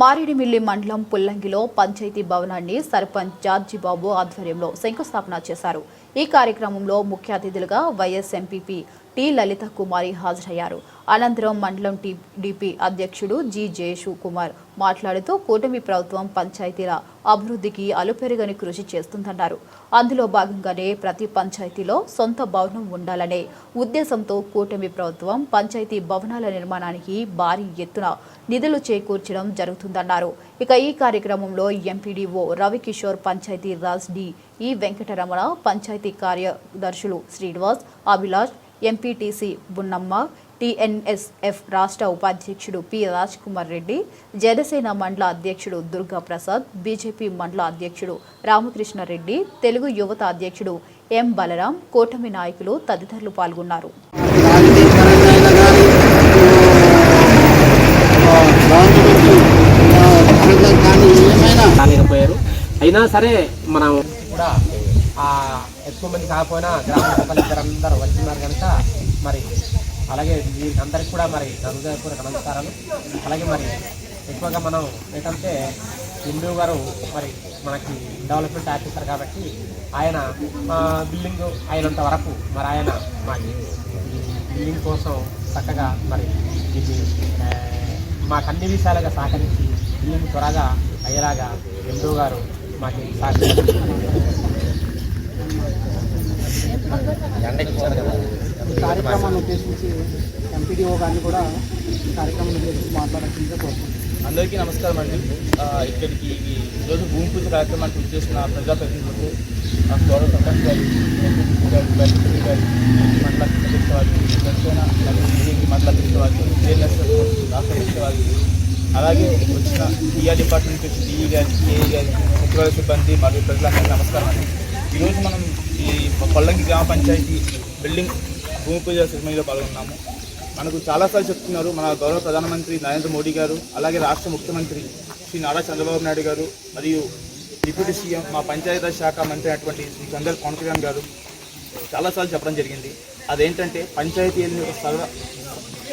మారేడుమిల్లి మండలం పుల్లంగిలో పంచాయతీ భవనాన్ని సర్పంచ్ జార్జిబాబు ఆధ్వర్యంలో శంకుస్థాపన చేశారు. ఈ కార్యక్రమంలో ముఖ్య అతిథులుగా vice MPP T. Lalitha Kumari హాజరయ్యారు. అనంతరం మండలం టీడీపీ అధ్యక్షుడు జి. జయేషు కుమార్ మాట్లాడుతూ కూటమి ప్రభుత్వం పంచాయతీల అభివృద్ధికి అలుపెరుగని కృషి చేస్తుందన్నారు. అందులో భాగంగానే ప్రతి పంచాయతీలో సొంత భవనం ఉండాలనే ఉద్దేశంతో కూటమి ప్రభుత్వం పంచాయతీ భవనాల నిర్మాణానికి భారీ ఎత్తున నిధులు చేకూర్చడం జరుగుతుందన్నారు. ఇక ఈ కార్యక్రమంలో MPDO Ravikishore Panchayat Raj D. E Venkataramana panchayat కార్యదర్శులు శ్రీనివాస్ అభిలాష్ ఎంపీటీసీ బున్నమ్మ టీఎన్ఎస్ఎఫ్ రాష్ట్ర ఉపాధ్యక్షుడు పి రాజ్ కుమార్ రెడ్డి జనసేన మండల అధ్యక్షుడు దుర్గా ప్రసాద్ బీజేపీ మండల అధ్యక్షుడు రామకృష్ణారెడ్డి తెలుగు యువత అధ్యక్షుడు ఎం బలరాం కూటమి నాయకులు తదితరులు పాల్గొన్నారు అయినా సరే మనం కూడా ఎక్కువ మంది కాకపోయినా గ్రామ ప్రజలందరూ వచ్చినారు కనుక మరి అలాగే వీరికి అందరికి కూడా మరి హృదయపూర్వక నమస్కారాలు. అలాగే మరి ఎక్కువగా మనం ఏంటంటే హిందూ గారు మరి మనకి డెవలప్మెంట్ ఆఫీసర్ కాబట్టి ఆయన మా బిల్డింగ్ అయినంత వరకు మరి ఆయన మాకు బిల్డింగ్ కోసం చక్కగా మరి ఇది మాకు అన్ని విషయాలుగా సహకరించి బిల్డింగ్ త్వరగా అయ్యేలాగా హిందూ గారు మాకు సహకరించారు. కార్యక్రమాన్ని ఉద్దేశించి ఎంపీడీఓ గారిని కూడా కార్యక్రమం ఉద్దేశించి మాట్లాడాల్సిందిగా కోరుకుంటున్నాను. అందరికీ నమస్కారం అండి. ఇక్కడికి ఈరోజు భూమి పూజ కార్యక్రమానికి వచ్చేసిన ప్రజాప్రతినిధులకు గౌరవ సర్పంచ్ గారు గారు గారు మండల జనసేన మండల కృష్ణ వారికి అలాగే వచ్చిన టీఆర్ డిపార్ట్మెంట్ నుంచి డిఈ గారికి ఏఈ గారికి సచివాలయ సిబ్బంది మరియు ప్రజలందరికీ నమస్కారం అండి. ఈ గ్రామ పంచాయతీ బిల్డింగ్ భూమి పూజ సెరమనీలో పాల్గొన్నాము. మనకు చాలాసార్లు చెప్తున్నారు మన గౌరవ ప్రధానమంత్రి నరేంద్ర మోడీ గారు అలాగే రాష్ట్ర ముఖ్యమంత్రి శ్రీ నారా చంద్రబాబు నాయుడు గారు మరియు డిప్యూటీ సీఎం మా పంచాయతీరాజ్ శాఖ మంత్రి అయినటువంటి శ్రీ చంద్ర పవన్ కళ్యాణ్ గారు చాలాసార్లు చెప్పడం జరిగింది. అదేంటంటే పంచాయతీలను ఒక సర్వ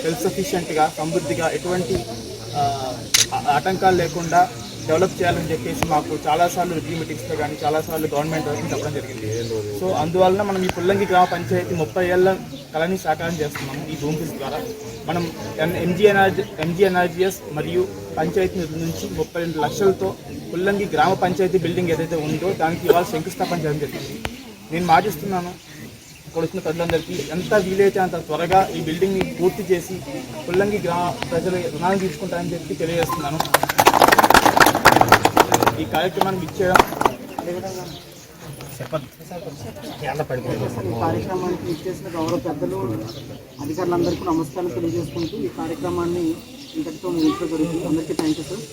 సెల్ఫ్ సఫిషియెంట్గా సమృద్ధిగా ఎటువంటి ఆటంకాలు లేకుండా డెవలప్ చేయాలని చెప్పేసి మాకు చాలాసార్లు రివ్యూ మీటింగ్స్లో కానీ చాలాసార్లు గవర్నమెంట్ వరకు చెప్పడం జరిగింది. సో అందువలన మనం ఈ పుల్లంగి గ్రామ పంచాయతీ ముప్పై ఏళ్ళ కళని సాకారం చేస్తున్నాము ఈ భూమి ద్వారా. మనం ఎంజీ ఎనర్జీ ఎంజీ ఎనర్జీఎస్ మరియు పంచాయతీ నిధుల నుంచి ముప్పై రెండు లక్షలతో పుల్లంగి గ్రామ పంచాయతీ బిల్డింగ్ ఏదైతే ఉందో దానికి ఇవాళ శంకుస్థాపన చేయడం జరిగింది. నేను మాటిస్తున్నాను ఇక్కడ వచ్చిన ప్రజలందరికీ ఎంత వీలైతే అంత త్వరగా ఈ బిల్డింగ్ని పూర్తి చేసి పుల్లంగి గ్రామ ప్రజలు రుణాలు తీసుకుంటారని చెప్పి తెలియజేస్తున్నాను. ఈ కార్యక్రమానికి ఇచ్చేయడం ఈ కార్యక్రమానికి ఇచ్చేసిన గౌరవ పెద్దలు అధికారులందరికీ నమస్కారం తెలియజేసుకుంటూ ఈ కార్యక్రమాన్ని ఇంతటితో ముగించడం జరుగుతుంది. అందరికీ థ్యాంక్ యూ సార్